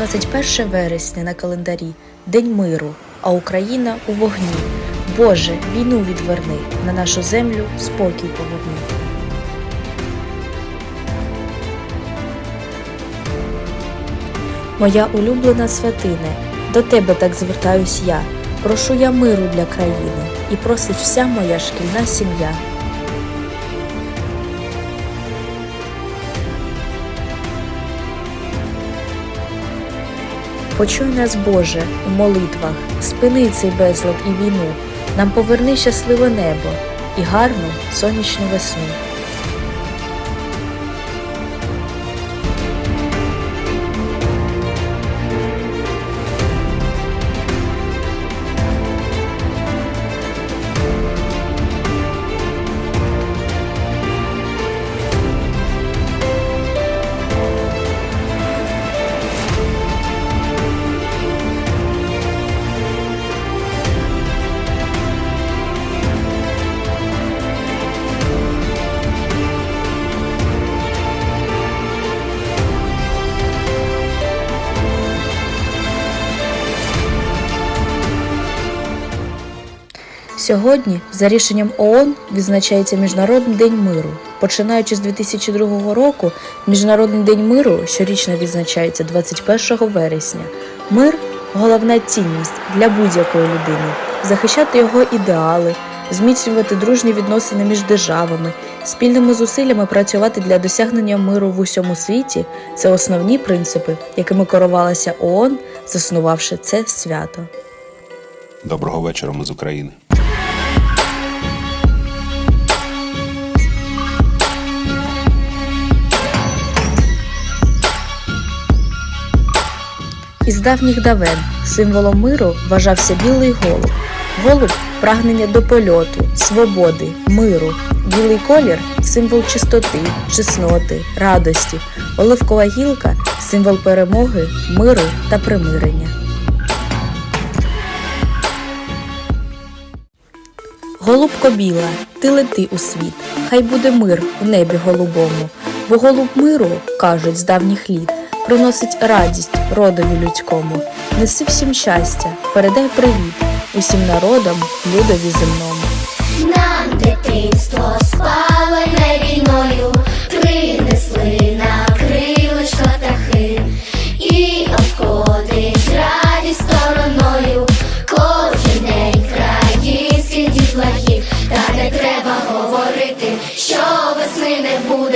21 вересня на календарі День миру, а Україна у вогні. Боже, війну відверни, на нашу землю спокій поверни. Моя улюблена святине, до тебе так звертаюсь я. Прошу я миру для країни, і просить вся моя шкільна сім'я. Почуй нас, Боже, у молитвах, спини цей безлад і війну, нам поверни щасливе небо і гарну сонячну весну. Сьогодні, за рішенням ООН, відзначається Міжнародний день миру. Починаючи з 2002 року, Міжнародний день миру щорічно відзначається 21 вересня. Мир головна цінність для будь-якої людини. Захищати його ідеали, зміцнювати дружні відносини між державами, спільними зусиллями працювати для досягнення миру в усьому світі це основні принципи, якими керувалася ООН, заснувавши це свято. Доброго вечора, ми з України. Із давніх давен символом миру вважався білий голуб. Голуб прагнення до польоту, свободи, миру. Білий колір символ чистоти, чесноти, радості. Оливкова гілка символ перемоги, миру та примирення. Голубко біла, ти лети у світ, хай буде мир у небі голубому, бо голуб миру, кажуть з давніх літ, приносить радість родові людському. Неси всім щастя, передай привіт усім народам, людові земному. Нам дитинство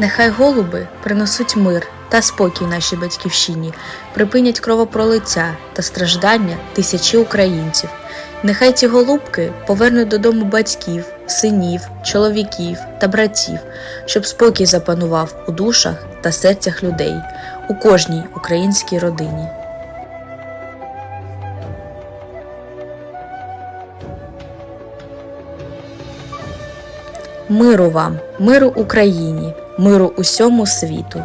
Нехай голуби приносуть мир та спокій нашій батьківщині, припинять кровопролиття та страждання тисячі українців. Нехай ці голубки повернуть додому батьків, синів, чоловіків та братів, щоб спокій запанував у душах та серцях людей у кожній українській родині. Миру вам, миру Україні, миру усьому світу.